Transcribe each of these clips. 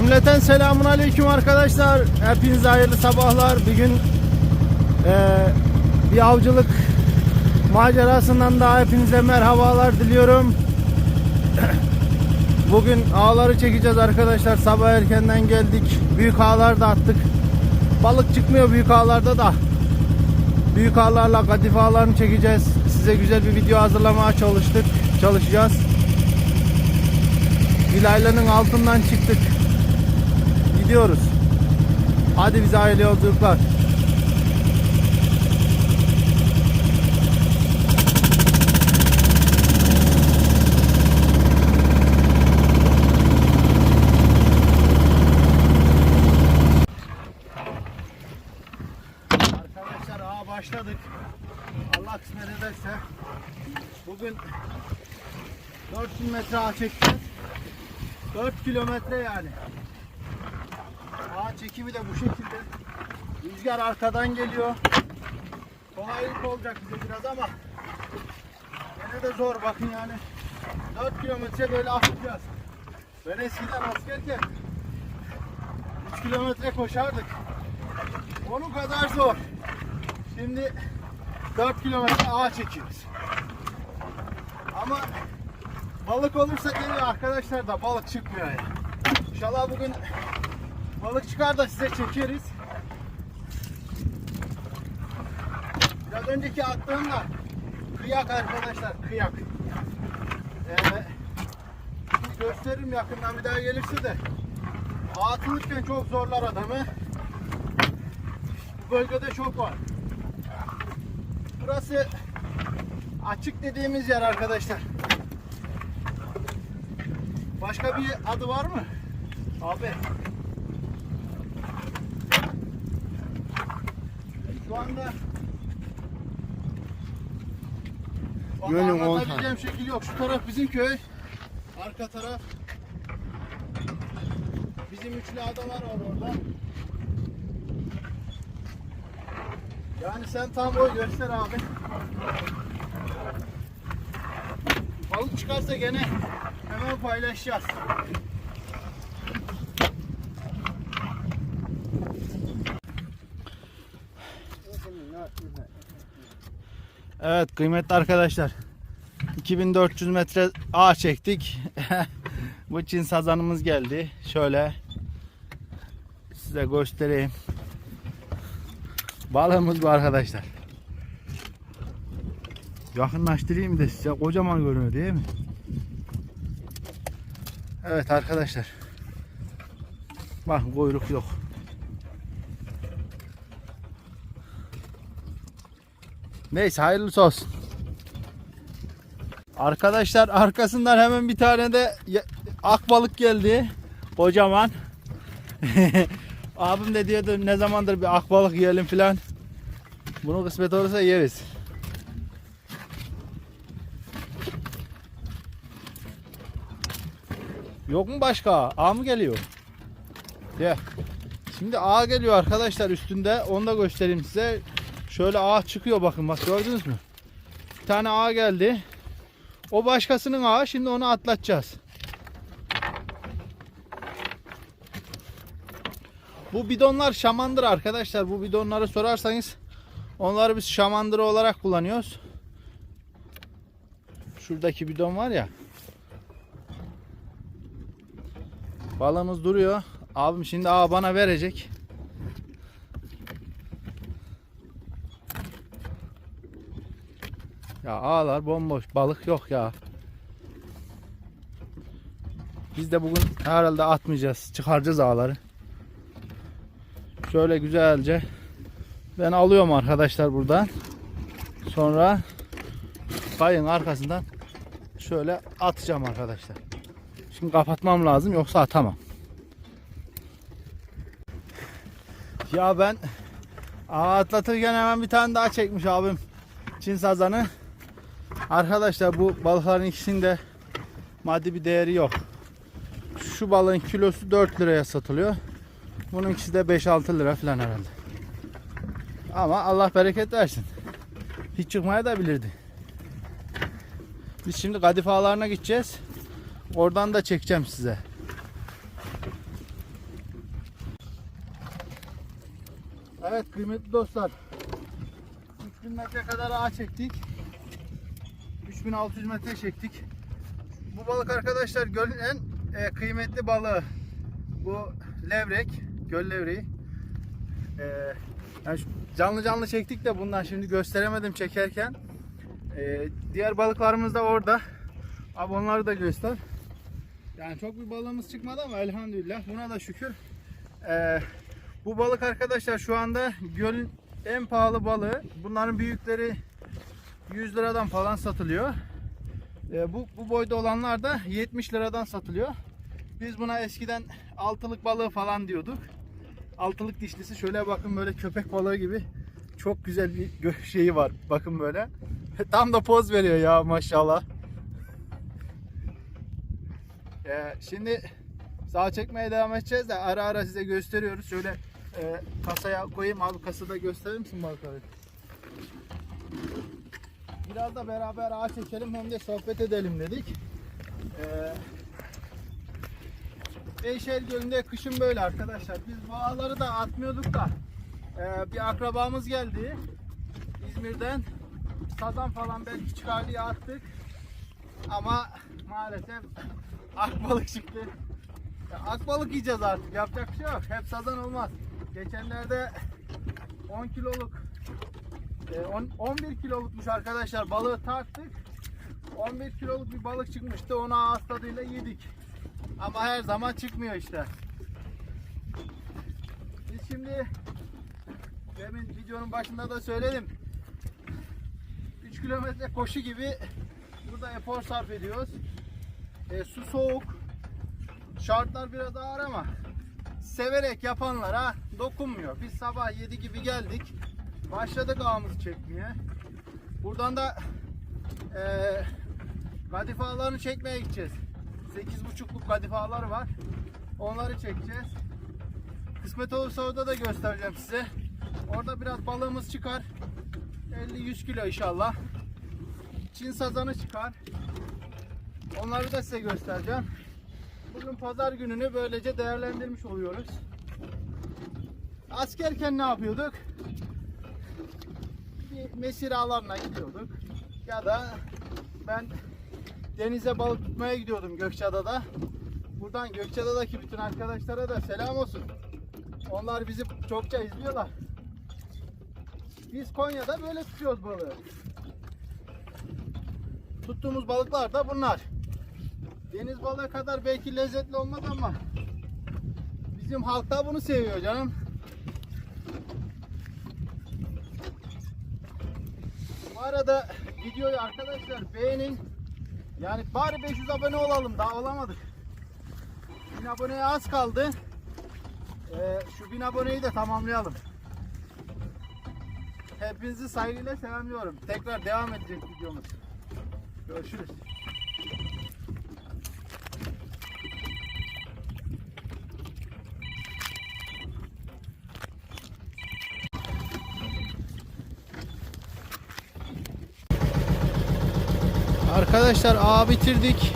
Cümleten selamun aleyküm arkadaşlar. Hepinize hayırlı sabahlar. Bir gün eee, bir avcılık macerasından daha hepinize merhabalar diliyorum. Bugün ağları çekeceğiz arkadaşlar. Sabah erkenden geldik. Büyük ağlar da attık. Balık çıkmıyor büyük ağlarda da. Büyük ağlarla kadife ağlarını çekeceğiz. Size güzel bir video hazırlamaya çalıştık. Çalışacağız. Dilaylanın altından çıktık. Gidiyoruz. Hadi bize hayırlı yolculuklar. Arkadaşlar ağa başladık. Allah kısmet ederse bugün 4000 metre ağ çekeceğiz. 4 kilometre yani. Çekimi de bu şekilde. Rüzgar arkadan geliyor. Kolaylık olacak bize biraz ama gene de zor bakın yani. 4 kilometre böyle atacağız. Ben eskiden askerken 3 kilometre koşardık. Onun kadar zor. Şimdi 4 kilometre ağ çekiyoruz. Ama balık olursa geliyor arkadaşlar da balık çıkmıyor yani. İnşallah bugün balık çıkar da size çekeriz. Biraz önceki attığımda kıyak arkadaşlar kıyak. Ee, gösteririm yakından bir daha gelirse de atılırken çok zorlar adamı. Bu bölgede çok var. Burası açık dediğimiz yer arkadaşlar. Başka bir adı var mı? Abi. Anda Yönüm on şekil yok. Şu taraf bizim köy. Arka taraf bizim üçlü adalar var orada. Yani sen tam boy göster abi. Balık çıkarsa gene hemen paylaşacağız. Evet kıymetli arkadaşlar. 2400 metre ağ çektik. Bu Çin sazanımız geldi. Şöyle size göstereyim. Balığımız bu arkadaşlar. Yakınlaştırayım da size kocaman görünüyor değil mi? Evet arkadaşlar. Bak kuyruk yok. Neyse hayırlısı olsun. Arkadaşlar arkasından hemen bir tane de akbalık geldi. Kocaman. Abim de diyordu ne zamandır bir akbalık yiyelim filan. Bunu kısmet olursa yeriz. Yok mu başka? A mı geliyor? Ya. Şimdi A geliyor arkadaşlar üstünde. Onu da göstereyim size. Şöyle A çıkıyor bakın bak gördünüz mü? Bir tane A geldi. O başkasının ağı. Şimdi onu atlatacağız. Bu bidonlar şamandır arkadaşlar. Bu bidonları sorarsanız onları biz şamandır olarak kullanıyoruz. Şuradaki bidon var ya. Balığımız duruyor. Abim şimdi ağa bana verecek. Ya ağlar bomboş. Balık yok ya. Biz de bugün herhalde atmayacağız. Çıkaracağız ağları. Şöyle güzelce ben alıyorum arkadaşlar buradan. Sonra kayın arkasından şöyle atacağım arkadaşlar. Şimdi kapatmam lazım yoksa atamam. Ya ben atlatırken hemen bir tane daha çekmiş abim. Çin sazanı. Arkadaşlar bu balıkların ikisinin de maddi bir değeri yok. Şu balığın kilosu 4 liraya satılıyor. Bunun ikisi de 5-6 lira falan herhalde. Ama Allah bereket versin. Hiç çıkmaya da bilirdi. Biz şimdi Kadif Ağları'na gideceğiz. Oradan da çekeceğim size. Evet kıymetli dostlar. 3000 metre kadar ağ çektik. 3600 metre çektik. Bu balık arkadaşlar gölün en e, kıymetli balığı. Bu levrek, göl levreği. E, yani canlı canlı çektik de bundan şimdi gösteremedim çekerken. E, diğer balıklarımız da orada. Abi onları da göster. Yani çok bir balığımız çıkmadı ama elhamdülillah buna da şükür. Bu balık arkadaşlar şu anda gölün en pahalı balığı. Bunların büyükleri 100 liradan falan satılıyor. E, bu, bu boyda olanlar da 70 liradan satılıyor. Biz buna eskiden altılık balığı falan diyorduk. Altılık dişlisi şöyle bakın böyle köpek balığı gibi çok güzel bir şeyi var. Bakın böyle. Tam da poz veriyor ya maşallah. E, şimdi sağ çekmeye devam edeceğiz de ara ara size gösteriyoruz. Şöyle e, kasaya koyayım abi kasada gösterir misin balıkları? Biraz da beraber ağ çekelim hem de sohbet edelim dedik. Ee, Beyşehir Gölü'nde kışın böyle arkadaşlar. Biz bu ağları da atmıyorduk da ee, bir akrabamız geldi İzmir'den. Sazan falan belki çıkar diye attık. Ama maalesef akbalık çıktı. Ya akbalık yiyeceğiz artık. Yapacak bir şey yok. Hep sazan olmaz. Geçenlerde 10 kiloluk e, 11 kilolukmuş arkadaşlar balığı taktık. 11 kiloluk bir balık çıkmıştı. Onu ağız tadıyla yedik. Ama her zaman çıkmıyor işte. Biz şimdi demin videonun başında da söyledim. 3 kilometre koşu gibi burada efor sarf ediyoruz. E, su soğuk. Şartlar biraz ağır ama severek yapanlara dokunmuyor. Biz sabah 7 gibi geldik. Başladık ağımızı çekmeye. Buradan da eee kadife ağlarını çekmeye gideceğiz. 8.5'luk kadife ağları var. Onları çekeceğiz. Kısmet olursa orada da göstereceğim size. Orada biraz balığımız çıkar. 50-100 kilo inşallah. Çin sazanı çıkar. Onları da size göstereceğim. Bugün pazar gününü böylece değerlendirmiş oluyoruz. Askerken ne yapıyorduk? Alanına gidiyorduk. Ya da ben denize balık tutmaya gidiyordum Gökçeada'da. Buradan Gökçeada'daki bütün arkadaşlara da selam olsun. Onlar bizi çokça izliyorlar. Biz Konya'da böyle tutuyoruz balığı. Tuttuğumuz balıklar da bunlar. Deniz balığı kadar belki lezzetli olmaz ama bizim halk da bunu seviyor canım. Arada videoyu arkadaşlar beğenin. Yani bari 500 abone olalım. Daha olamadık. 1000 aboneye az kaldı. Ee, şu 1000 aboneyi de tamamlayalım. Hepinizi saygıyla selamlıyorum. Tekrar devam edecek videomuz. Görüşürüz. Arkadaşlar ağ bitirdik.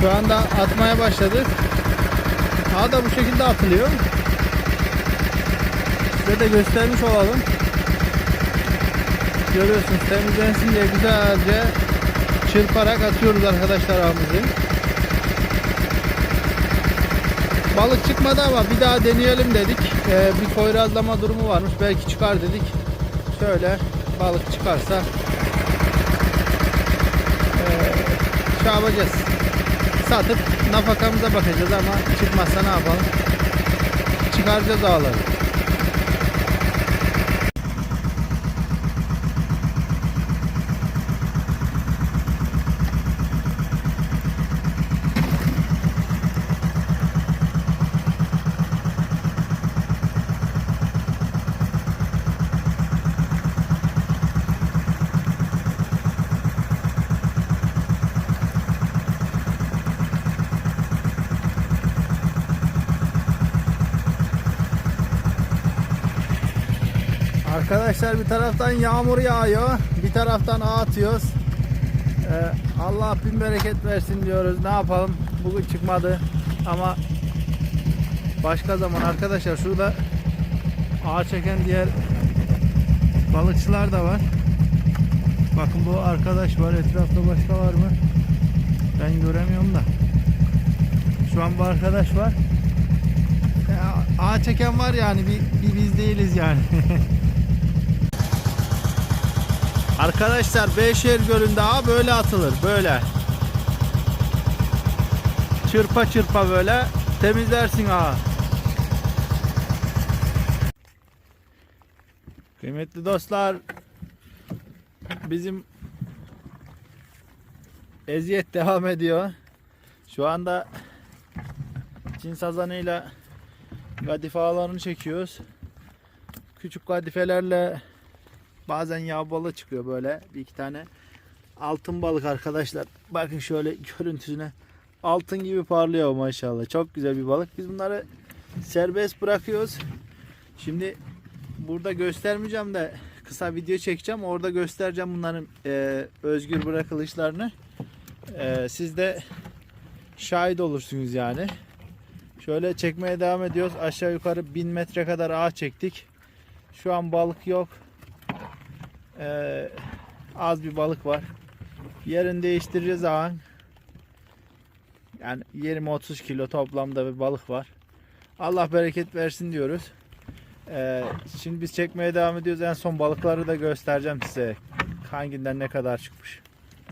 Şu anda atmaya başladık. Ağ da bu şekilde atılıyor. Size de göstermiş olalım. Görüyorsunuz temizlensin diye güzelce çırparak atıyoruz arkadaşlar ağımızı. Balık çıkmadı ama bir daha deneyelim dedik. Ee, bir koyrazlama durumu varmış. Belki çıkar dedik. Şöyle balık çıkarsa yapacağız. Satıp nafakamıza bakacağız ama çıkmazsa ne yapalım? Çıkaracağız ağları. Arkadaşlar bir taraftan yağmur yağıyor, bir taraftan atıyoruz. Ee, Allah bin bereket versin diyoruz. Ne yapalım? Bugün çıkmadı ama başka zaman arkadaşlar şurada ağ çeken diğer balıkçılar da var. Bakın bu arkadaş var. Etrafta başka var mı? Ben göremiyorum da. Şu an bu arkadaş var. Ya, ağ çeken var yani. Bir, bir biz değiliz yani. Arkadaşlar Beyşehir Gölü'nde ağ böyle atılır. Böyle. Çırpa çırpa böyle temizlersin ağa. Kıymetli dostlar bizim eziyet devam ediyor. Şu anda Çin sazanıyla kadife ağlarını çekiyoruz. Küçük kadifelerle bazen yağ balığı çıkıyor böyle bir iki tane. Altın balık arkadaşlar. Bakın şöyle görüntüsüne. Altın gibi parlıyor maşallah. Çok güzel bir balık. Biz bunları serbest bırakıyoruz. Şimdi burada göstermeyeceğim de kısa video çekeceğim. Orada göstereceğim bunların e, özgür bırakılışlarını. E, siz de şahit olursunuz yani. Şöyle çekmeye devam ediyoruz. Aşağı yukarı 1000 metre kadar ağ çektik. Şu an balık yok. E, az bir balık var. Yerini değiştireceğiz ağın. Yani 20-30 kilo toplamda bir balık var. Allah bereket versin diyoruz. Ee, şimdi biz çekmeye devam ediyoruz. En son balıkları da göstereceğim size. Hanginden ne kadar çıkmış.